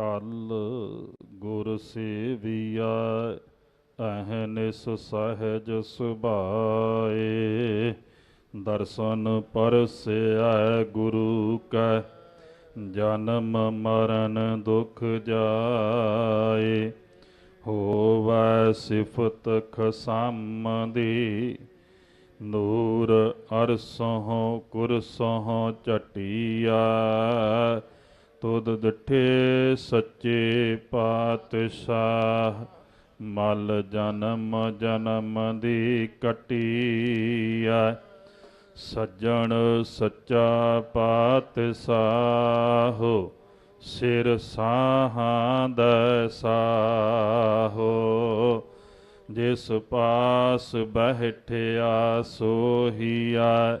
ਟਲ ਗੁਰ ਸੇਵੀਆ ਅਹਨਿਸ ਸਹਿਜ ਸੁਭਾਏ। ਦਰਸ਼ਨ ਪਰਸਿਆ ਗੁਰੂ ਕੈ, ਜਨਮ ਮਰਨ ਦੁਖ ਜਾਏ। ਹੋਵੈ ਸਿਫਤ ਖਸਮ ਦੀ ਨੂਰ ਅਰਸੋਂ ਕੁਰਸੋਂ ਚਟਿਆ ਤੁਧ ਡਿਠੇ ਸੱਚੇ ਪਾਤਸ਼ਾਹ, ਮਲ ਜਨਮ ਜਨਮ ਦੀ ਕਟਿਆ ਸੱਜਣ ਸੱਚਾ ਪਾਤਸ਼ਾਹੋ, ਸਿਰ ਸਾਹਾਂ ਦਾ ਸਾਹੋ। ਜਿਸ ਪਾਸ ਬਹਿਠਿਆ ਸੋਹੀਆ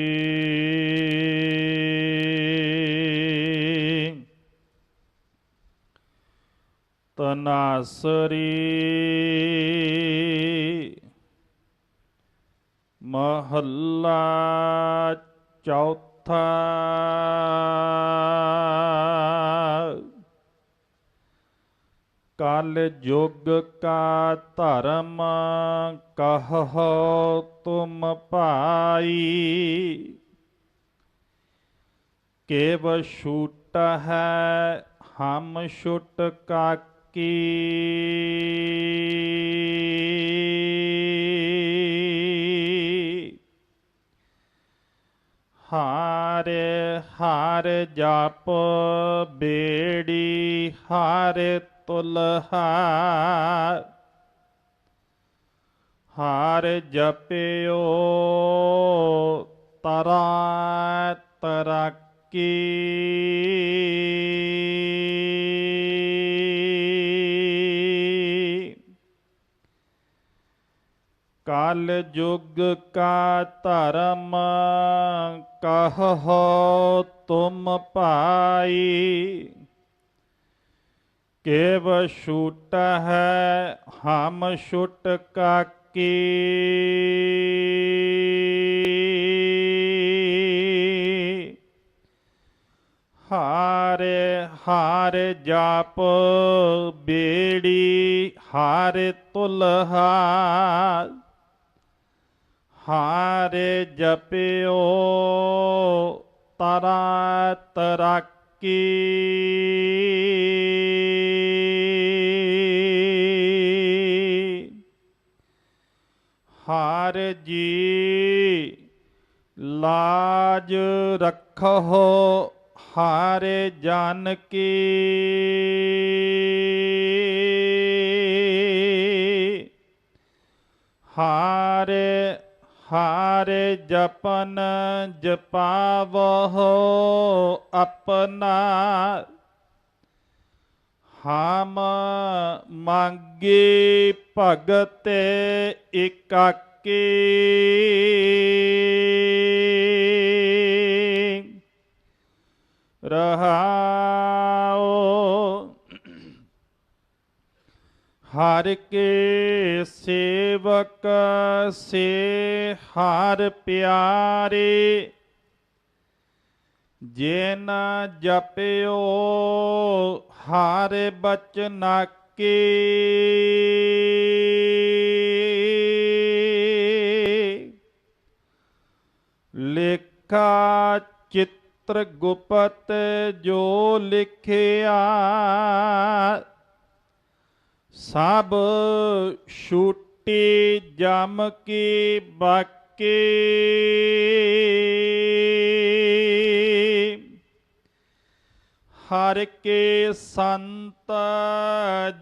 ਤਨਾਸਰੀ ਮਹੱਲਾ ਚੌਥਾ ਕਲ ਯੁਗ ਕਾ ਧਰਮ ਕਹੋ ਤੁਮ ਭਾਈ ਕੇਵ ਛੂਟ ਹੈ ਹਮ ਛੁਟ ਕੀ ਹਾਰੇ ਹਾਰ ਜਪ ਬੇੜੀ ਹਾਰੇ ਤੁਲਹਾ ਹਾਰ ਜਪਿਓ ਤਰਾ ਤਰਕੀ। ਕਲ ਯੁਗ ਕਾ ਧਰਮ ਕਹੋ ਤੁਮ ਭਾਈ। ਕੇਵ ਛੂਟ ਹੈ, ਹਮ ਛੁਟ ਕਾਕੀ। ਹਾਰੇ, ਹਾਰ ਜਾਪ ਬੇੜੀ, ਹਾਰ ਤੁਲਹਾ। ਹਾਰੇ ਜਪਿਓ ਤਰਾ ਤਰਕੀ ਹਾਰ ਜੀ ਲਾਜ ਰੱਖੋ ਹਾਰੇ ਜਨ ਕੀ ਹਾਰੇ ਹਾਰੇ ਜਪਨ ਜਪਾਵੋ ਆਪਣਾ। ਹਾਮ ਮੰਗੇ ਭਗਤ ਇਕਾਕੀ। ਰਹਾਓ ਹਰ ਕੇ ਸੇਵਕ ਸੇ ਹਰ ਪਿਆਰੇ, ਜਿਨ ਜਪਿਓ ਹਰ ਬਚਨਾ ਕੀ। ਲੇਖਾ ਚਿੱਤਰ ਗੁਪਤ ਜੋ ਲਿਖਿਆ ਸਭ ਛੂਟੀ ਮਿੱਟੀ ਜਮ ਕੀ ਬਾਕੀ। ਹਰ ਕੇ ਸੰਤ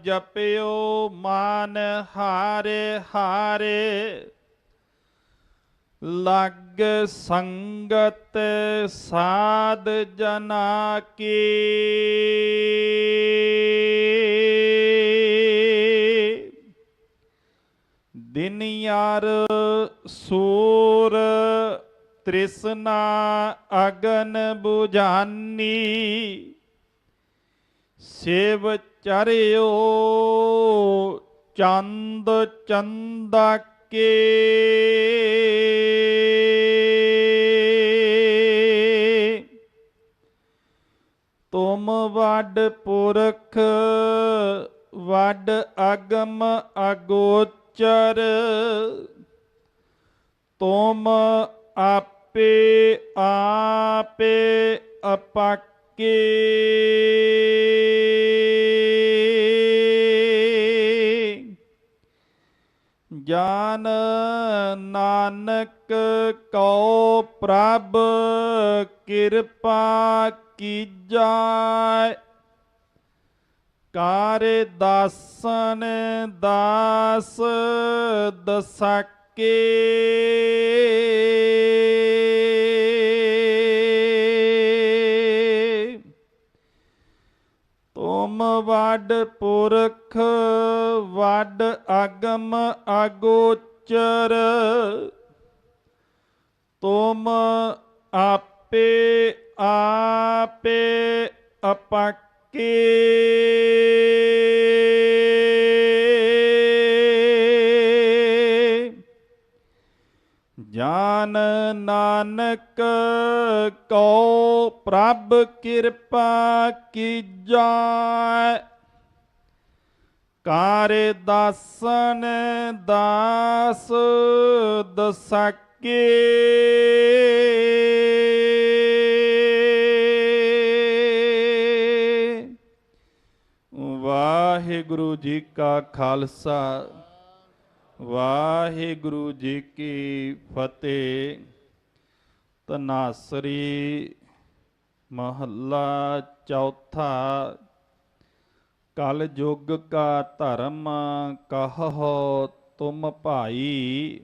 ਜਪਿਓ ਮਨ ਹਾਰੇ ਹਾਰੇ। ਲਗ ਸੰਗਤ ਸਾਧ ਜਨਾ ਕੀ। ਦਿਨ ਯਾਰ ਸੂਰ ਤ੍ਰਿਸ਼ਨਾ ਅਗਨ 부ਝਾਨੀ ਸੇਵ ਚਰਿਓ ਚੰਦ ਚੰਦਾ ਕੇ ਤੁਮ ਵੱਡ ਪੁਰਖ, ਵੱਡ ਅਗਮ ਅਗੋਚਰ ਤੁਮ ਆਪੇ ਆਪੇ ਅਪਾਕੇ। ਜਾਨ ਨਾਨਕ ਕਉ ਪ੍ਰਭ ਕਿਰਪਾ ਕੀਜੈ ਕਾਰ ਦਾਸਨ ਦਾਸ ਦਸਾਕੇ। ਤੁਮ ਵੱਡ ਪੁਰਖ ਵੱਡ ਅਗਮ ਅਗੋਚਰ। ਤੁਮ ਆਪੇ ਆਪੇ ਅਪਕੇ ਕੇ ਜਾਨ ਨਾਨਕ ਕੋ ਪ੍ਰਭ ਕਿਰਪਾ ਕੀਜੈ ਕਾਰ ਦਾਸਨ ਦਾਸ ਦਸਾਕੇ। ਵਾਹਿਗੁਰੂ ਜੀ ਕਾ ਖਾਲਸਾ, ਵਾਹਿਗੁਰੂ ਜੀ ਕੀ ਫਤਿਹ। ਤਨਾਸਰੀ ਮਹੱਲਾ ਚੌਥਾ, ਕਲ ਯੁਗ ਕਾ ਧਰਮ ਕਹੋ ਤੁਮ ਭਾਈ,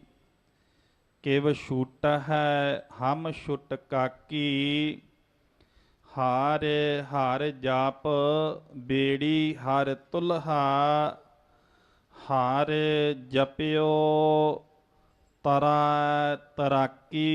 ਕਿਵ ਛੁਟ ਹੈ ਹਮ ਛੁਟ ਕਾਕੀ ਹਾਰ ਹਰ ਜਾਪ ਬੇੜੀ ਹਰ ਤੁਲਹਾ ਹਾਰ ਜਪਿਓ ਤਰਾ ਤਰਾਕੀ।